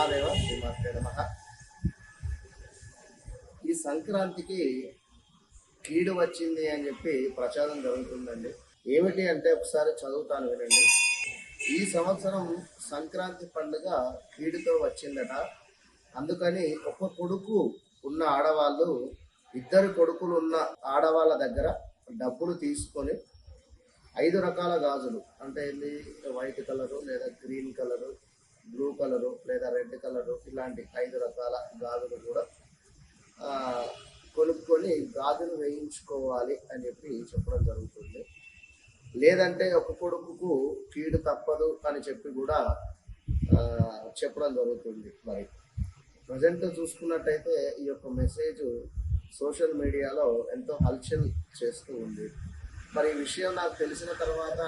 మహాదేవ శ్రీమాత్రే నమ. ఈ సంక్రాంతికి కీడు వచ్చింది అని చెప్పి ప్రచారం జరుగుతుందండి. ఏమిటి అంటే ఒకసారి చదువుతాను వినండి. ఈ సంవత్సరం సంక్రాంతి పండుగ కీడుతో వచ్చిందట. అందుకని ఒక కొడుకు ఉన్న ఆడవాళ్ళు ఇద్దరు కొడుకులు ఉన్న ఆడవాళ్ళ దగ్గర డబ్బులు తీసుకొని ఐదు రకాల గాజులు అంటే ఏంది? వైట్ కలరు లేదా గ్రీన్ కలరు బ్లూ కలరు లేదా రెడ్ కలరు ఇలాంటి ఐదు రకాల గాజులు కూడా కొనుక్కొని గాజులు వేయించుకోవాలి అని చెప్పి చెప్పడం జరుగుతుంది. లేదంటే ఒక కొడుకుకు కీడు తప్పదు అని చెప్పి కూడా చెప్పడం జరుగుతుంది మరి. ప్రజెంట్ చూసుకున్నట్టయితే ఈ యొక్క మెసేజ్ సోషల్ మీడియాలో ఎంతో హల్చల్ చేస్తూ ఉంది. మరి ఈ విషయం నాకు తెలిసిన తర్వాత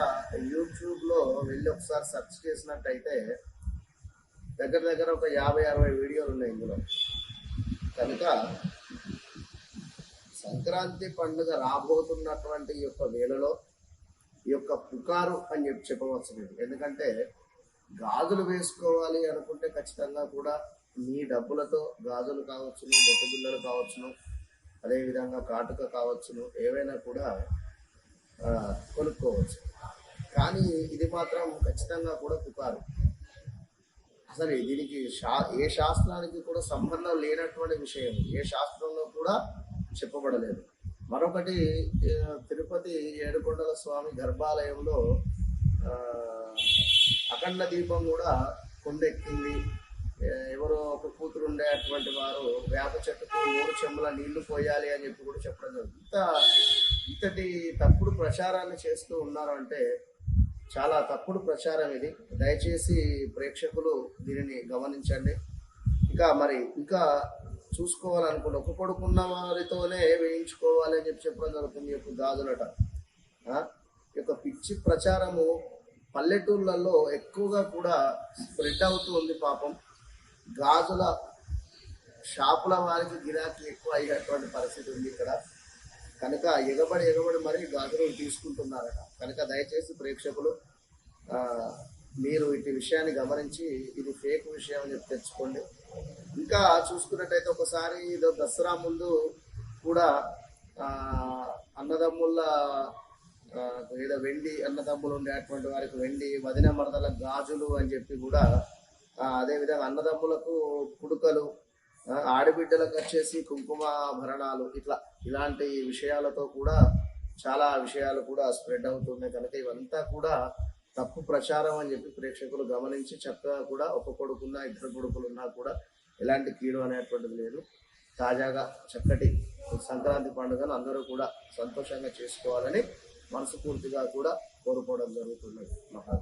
యూట్యూబ్లో వెళ్ళి ఒకసారి సెర్చ్ చేసినట్టయితే దగ్గర దగ్గర ఒక యాభై అరవై వీడియోలు ఉన్నాయి ఇందులో. కనుక సంక్రాంతి పండుగ రాబోతున్నటువంటి ఈ యొక్క వేళలో ఈ యొక్క పుకారు అని చెప్పి చెప్పవచ్చు నేను ఎందుకంటే గాజులు వేసుకోవాలి అనుకుంటే ఖచ్చితంగా కూడా మీ డబ్బులతో గాజులు కావచ్చును బొట్టు కావచ్చును అదేవిధంగా కాటుక కావచ్చును ఏవైనా కూడా కొనుక్కోవచ్చు. కానీ ఇది మాత్రం ఖచ్చితంగా కూడా పుకారు. అసలు దీనికి శా ఏ శాస్త్రానికి కూడా సంబంధం లేనటువంటి విషయం. ఏ శాస్త్రంలో కూడా చెప్పబడలేదు. మరొకటి తిరుపతి ఏడుకొండల స్వామి గర్భాలయంలో అఖండ దీపం కూడా కొండెక్కింది. ఎవరో ఒక కూతురు ఉండేటువంటి వారు వేప చెట్టుకు మూడు చెంబుల నీళ్ళు పోయాలి అని చెప్పి కూడా చెప్పడం జరుగుతుంది. ఇంత ఇంతటి తప్పుడు ప్రచారాన్ని చేస్తూ ఉన్నారు అంటే చాలా తప్పుడు ప్రచారం ఇది. దయచేసి ప్రేక్షకులు దీనిని గమనించండి. ఇంకా మరి ఇంకా చూసుకోవాలనుకుంటే ఒక కొడుకున్న వారితోనే వేయించుకోవాలి అని చెప్పి చెప్పడం జరుగుతుంది. యొక్క గాజులట. ఈ యొక్క పిచ్చి ప్రచారము పల్లెటూళ్ళల్లో ఎక్కువగా కూడా స్ప్రెడ్ అవుతూ ఉంది పాపం. గాజుల షాపుల వారికి గిరాకీ ఎక్కువ అయ్యేటువంటి పరిస్థితి ఉంది ఇక్కడ. కనుక ఎగబడి ఎగబడి మరీ గాజులు తీసుకుంటున్నారట. కనుక దయచేసి ప్రేక్షకులు మీరు ఇటు విషయాన్ని గమనించి ఇది ఫేక్ విషయం అని చెప్పి తెచ్చుకోండి. ఇంకా చూసుకున్నట్టయితే ఒకసారి ఏదో దసరా ముందు కూడా అన్నదమ్ముల ఏదో వెండి అన్నదమ్ములు ఉండేటువంటి వారికి వెండి వదిన మరదల గాజులు అని చెప్పి కూడా అదేవిధంగా అన్నదమ్ములకు కుడుకలు ఆడబిడ్డలకు వచ్చేసి కుంకుమాభరణాలు ఇట్లా ఇలాంటి విషయాలతో కూడా చాలా విషయాలు కూడా స్ప్రెడ్ అవుతున్నాయి. కనుక ఇవంతా కూడా తప్పు ప్రచారం అని చెప్పి ప్రేక్షకులు గమనించి చక్కగా కూడా ఒక కొడుకున్నా ఇద్దరు కొడుకులు ఉన్నా కూడా ఎలాంటి కీడు అనేటువంటిది లేదు. తాజాగా చక్కటి సంక్రాంతి పండుగను అందరూ కూడా సంతోషంగా చేసుకోవాలని మనస్ఫూర్తిగా కూడా కోరుకోవడం జరుగుతున్నది. మహా